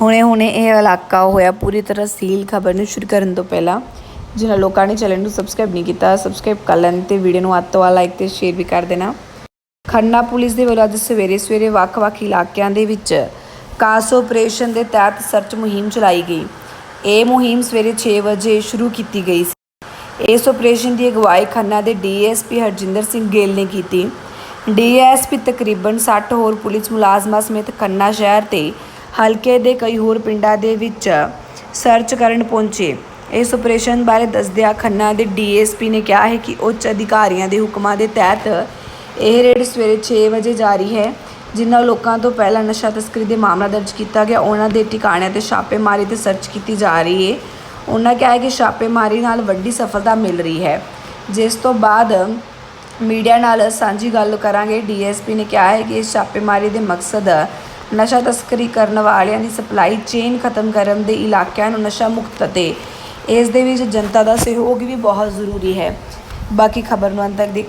ਹੁਣੇ-ਹੁਣੇ ਇਹ ਇਲਾਕਾ ਹੋਇਆ, ਪੂਰੀ ਤਰ੍ਹਾਂ ਸੀਲ ਖਬਰ ਨੂੰ ਸ਼ੁਰੂ ਕਰਨ ਤੋਂ ਪਹਿਲਾਂ, ਜਿਨ੍ਹਾਂ ਲੋਕਾਂ ਨੇ ਚੈਨਲ ਨੂੰ ਸਬਸਕ੍ਰਾਈਬ ਨਹੀਂ ਕੀਤਾ ਸਬਸਕ੍ਰਾਈਬ ਕਰ ਲੈਣ ਤੇ ਵੀਡੀਓ ਨੂੰ ਅੱਧ ਤੋਂ ਵੱਧ ਲਾਈਕ ਤੇ ਸ਼ੇਅਰ ਵੀ ਕਰ ਦੇਣਾ। ਖੰਨਾ ਪੁਲਿਸ ਦੇ ਵੱਲੋਂ ਅੱਜ ਸਵੇਰੇ ਸਵੇਰੇ ਵੱਖ-ਵੱਖ ਇਲਾਕਿਆਂ ਦੇ ਵਿੱਚ ਕਾਸ ਆਪਰੇਸ਼ਨ ਦੇ ਤਹਿਤ ਸਰਚ ਮੁਹਿੰਮ ਚਲਾਈ ਗਈ। ਇਹ ਮੁਹਿੰਮ ਸਵੇਰੇ 6 ਵਜੇ ਸ਼ੁਰੂ ਕੀਤੀ ਗਈ ਸੀ। ਇਸ ਆਪਰੇਸ਼ਨ ਦੀ ਅਗਵਾਈ ਖੰਨਾ ਦੇ ਡੀਐਸਪੀ ਹਰਜਿੰਦਰ ਸਿੰਘ ਗਿੱਲ ਨੇ ਕੀਤੀ। ਡੀਐਸਪੀ ਤਕਰੀਬਨ 60 ਹੋਰ ਪੁਲਿਸ ਮੁਲਾਜ਼ਮਾਂ ਸਮੇਤ ਖੰਨਾ ਸ਼ਹਿਰ ਤੇ ਹਲਕੇ ਦੇ ਕਈ ਹੋਰ ਪਿੰਡਾਂ ਦੇ ਵਿੱਚ ਸਰਚ ਕਰਨ ਪਹੁੰਚੇ। ਇਸ ਆਪਰੇਸ਼ਨ ਬਾਰੇ ਦੱਸਦਿਆਂ ਖੰਨਾ ਦੇ ਡੀਐਸਪੀ ਨੇ ਕਿਹਾ ਹੈ ਕਿ ਉੱਚ ਅਧਿਕਾਰੀਆਂ ਦੇ ਹੁਕਮਾਂ ਦੇ ਤਹਿਤ ਇਹ ਰੇਡ ਸਵੇਰੇ 6 ਵਜੇ ਜਾਰੀ ਹੈ, ਜਿਨ੍ਹਾਂ ਲੋਕਾਂ ਤੋਂ ਪਹਿਲਾਂ ਨਸ਼ਾ ਤਸਕਰੀ ਦੇ ਮਾਮਲਾ ਦਰਜ ਕੀਤਾ ਗਿਆ। ਉਹਨਾਂ ਦੇ ਟਿਕਾਣਿਆਂ ਤੇ ਛਾਪੇਮਾਰੀ ਤੇ ਸਰਚ ਕੀਤੀ ਜਾ ਰਹੀ ਹੈ। ਉਹਨਾਂ ਕਿਹਾ ਹੈ ਕਿ ਛਾਪੇਮਾਰੀ ਨਾਲ ਵੱਡੀ ਸਫਲਤਾ ਮਿਲ ਰਹੀ ਹੈ। ਜਿਸ ਤੋਂ ਬਾਅਦ ਮੀਡੀਆ ਨਾਲ ਸਾਂਝੀ ਗੱਲ ਕਰਾਂਗੇ। ਡੀਐਸਪੀ ਨੇ ਕਿਹਾ ਹੈ ਕਿ ਇਸ ਛਾਪੇਮਾਰੀ ਦੇ ਮਕਸਦ ਨਸ਼ਾ ਤਸਕਰੀ ਕਰਨ ਵਾਲਿਆਂ ਦੀ ਸਪਲਾਈ ਚੇਨ ਖਤਮ ਕਰਨ ਦੇ ਇਲਾਕਿਆਂ ਨੂੰ ਨਸ਼ਾ ਮੁਕਤ ਅਤੇ ਇਸ ਦੇ ਵਿੱਚ ਜਨਤਾ ਦਾ ਸਹਿਯੋਗ ਵੀ ਬਹੁਤ ਜ਼ਰੂਰੀ ਹੈ। ਬਾਕੀ ਖਬਰ ਨੂੰ ਅੰਤ ਤੱਕ ਦੇਖ